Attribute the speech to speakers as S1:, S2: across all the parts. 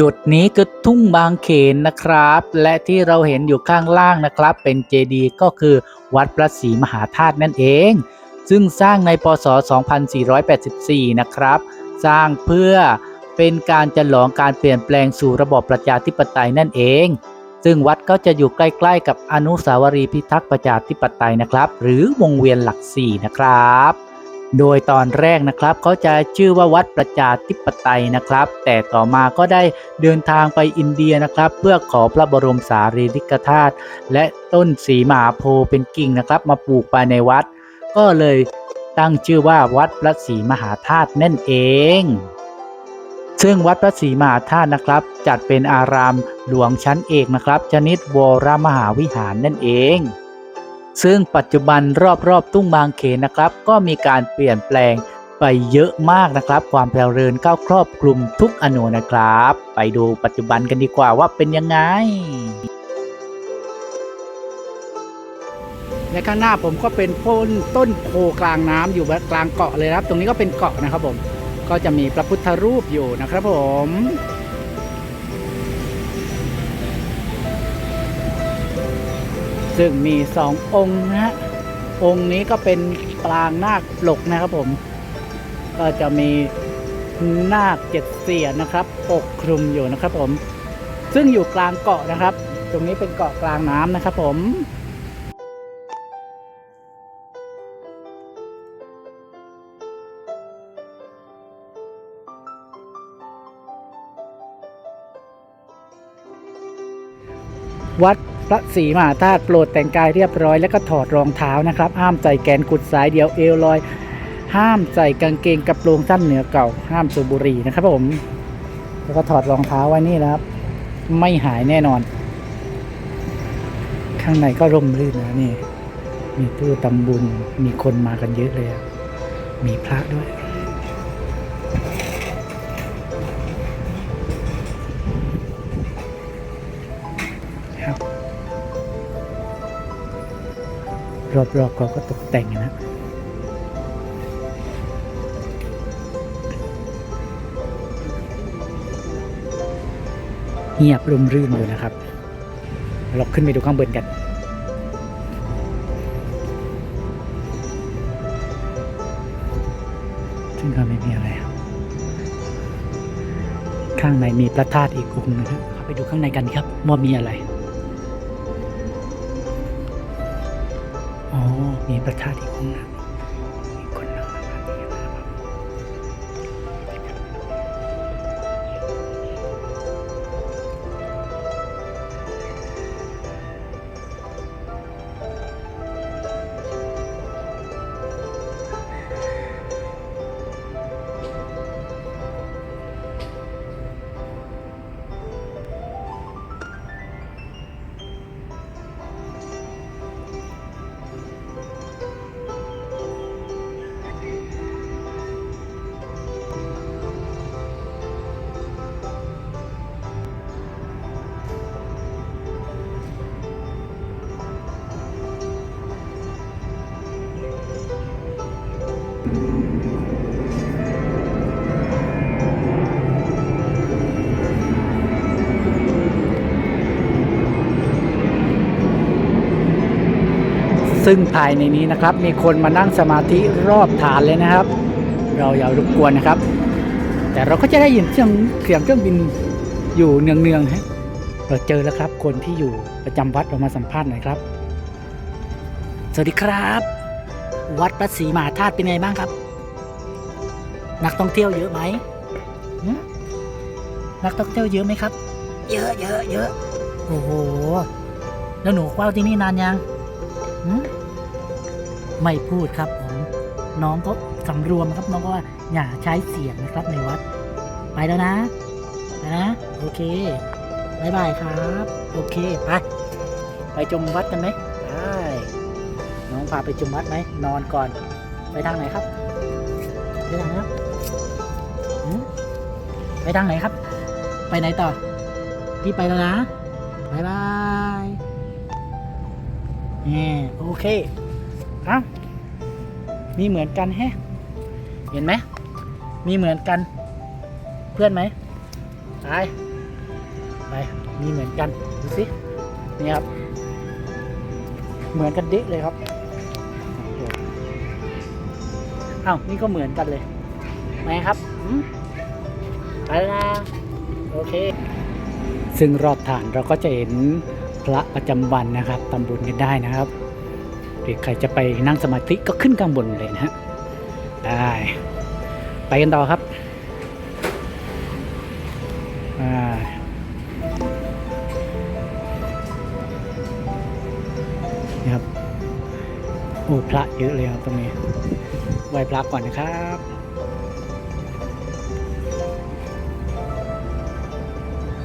S1: จุดนี้คือทุ่งบางเขนนะครับ และที่เราเห็นอยู่ข้างล่างนะครับ เป็นเจดีย์ก็คือวัดพระศรีมหาธาตุนั่นเอง ซึ่งสร้างในปศ2484 นะครับ สร้างเพื่อเป็นการฉลองการเปลี่ยนแปลงสู่ระบอบประชาธิปไตยนั่นเอง ซึ่งวัดก็จะอยู่ใกล้ๆ กับอนุสาวรีย์พิทักษ์ประชาธิปไตยนะครับ หรือวงเวียนหลักสี่นะครับ โดยตอนแรกนะครับเขาจะชื่อว่าวัดประชาธิปไตยนะครับ แต่ต่อมาก็ได้เดินทางไปอินเดียนะครับ เพื่อขอพระบรมสารีริกธาตุและต้นสีมหาโพธิ์เป็นกิ่งนะครับ มาปลูกภายในวัด ก็เลยตั้งชื่อว่าวัดพระศรีมหาธาตุนั่นเองซึ่งวัดพระศรีมหาธาตุนะครับ จัดเป็นอารามหลวงชั้นเอกนะครับ ชนิดวรมหาวิหารนั่นเอง ซึ่งปัจจุบันรอบๆ ตุ้งบางเขนนะครับ ก็มีการเปลี่ยนแปลงไปเยอะมากนะครับ ความเจริญเข้าครอบคลุมทุกอนุนะครับ ไปดูปัจจุบันกันดีกว่าว่าเป็นยังไง และข้างหน้าผมก็เป็นโพนต้นโพกลางน้ำอยู่กลางเกาะเลยครับ ตรงนี้ก็เป็นเกาะนะครับผมก็จะมีพระพุทธรูปอยู่นะครับผม ซึ่งมีสององค์นะฮะองค์นี้ก็เป็นปรางนาคปลกนะครับผม ก็จะมีนาคเจ็ดเสียนนะครับปกคลุมอยู่นะครับผม ซึ่งอยู่กลางเกาะนะครับ ตรงนี้เป็นเกาะกลางน้ำนะครับผมวัด ระศรีมหาธาตุโปรดแต่งกายเรียบร้อยแล้วก็ถอดรองเท้านะครับ ห้ามใส่แกนกุดสายเดียวเอวลอย ห้ามใส่กางเกงกระโปรงสั้นเหนือเก่า ห้ามสูบบุหรี่นะครับผม แล้วก็ถอดรองเท้าไว้นี่นะครับ ไม่หายแน่นอน ข้างในก็ร่มรื่นนะนี่ มีตู้ตำบุญ มีคนมากันเยอะเลย มีพระด้วย รอบๆเขาก็ตกแต่งนะเงียบร่มรื่นอยู่นะครับ เราขึ้นไปดูข้างบนกัน ซึ่งก็ไม่มีอะไรครับข้างในมีพระธาตุอีกองค์นึงครับเข้าไปดูข้างในกันครับว่ามีอะไร อ๋อ มีพระธาตุอีกองค์นะ ซึ่งภายในนี้นะครับมีคนมานั่งสมาธิรอบฐานเลยนะครับ เราอย่ารบกวนนะครับ แต่เราก็จะได้ยินเสียงเสียงเครื่องบินอยู่เนืองๆฮะเราเจอแล้วครับ คนที่อยู่ประจำวัดเรามาสัมภาษณ์หน่อยครับ สวัสดีครับ วัดพระศรีมหาธาตุเป็นไงบ้างครับ นักท่องเที่ยวเยอะไหมหึนักท่องเที่ยวเยอะไหมครับ เยอะเยอะเยอะโอ้โห แล้วหนูเฝ้าที่นี่นานยังหืมไม่พูดครับผม น้องก็สำรวมครับ น้องก็ว่าอย่าใช้เสียงนะครับในวัด ไปแล้วนะไปนะ โอเคบายบายครับ โอเค ไป ไปชมวัดกันไหมได้ น้องพาไปชมวัดไหมนอนก่อน ไปทางไหนครับไปทางไหนครับไปทางไหนครับ ไปไหนต่อ พี่ไปแล้วนะบายบายนี่โอเคอ้ามีเหมือนกันแฮะเห็นไหมมีเหมือนกัน เพื่อนไหมไปไปมีเหมือนกันดูสินี่ครับ เหมือนกันเด๊ะเลยครับ อ้าวนี่ก็เหมือนกันเลยไหมครับไปแล้วนะโอเค ซึ่งรอบฐานเราก็จะเห็นพระประจำวันนะครับทำบุญกันได้นะครับหรือใครจะไปนั่งสมาธิก็ขึ้นข้างบนเลยนะฮะได้ไปกันต่อครับนี่ครับโอ้พระเยอะเลยครับตรงนี้ ไหว้พระก่อนนะครับ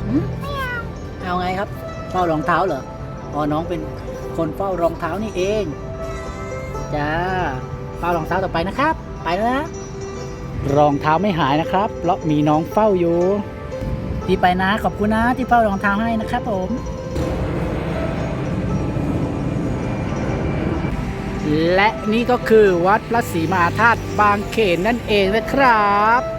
S1: หืมเอาไงครับ เฝ้ารองเท้าเหรออ๋อน้องเป็นคนเฝ้ารองเท้านี่เองจ้าเฝ้ารองเท้าต่อไปนะครับ ไปแล้วนะรองเท้าไม่หายนะครับ เพราะมีน้องเฝ้าอยู่ที่ไปนะขอบคุณนะที่เฝ้ารองเท้าให้นะครับผม และนี่ก็คือวัดพระศรีมหาธาตุบางเขนนั่นเองนะครับ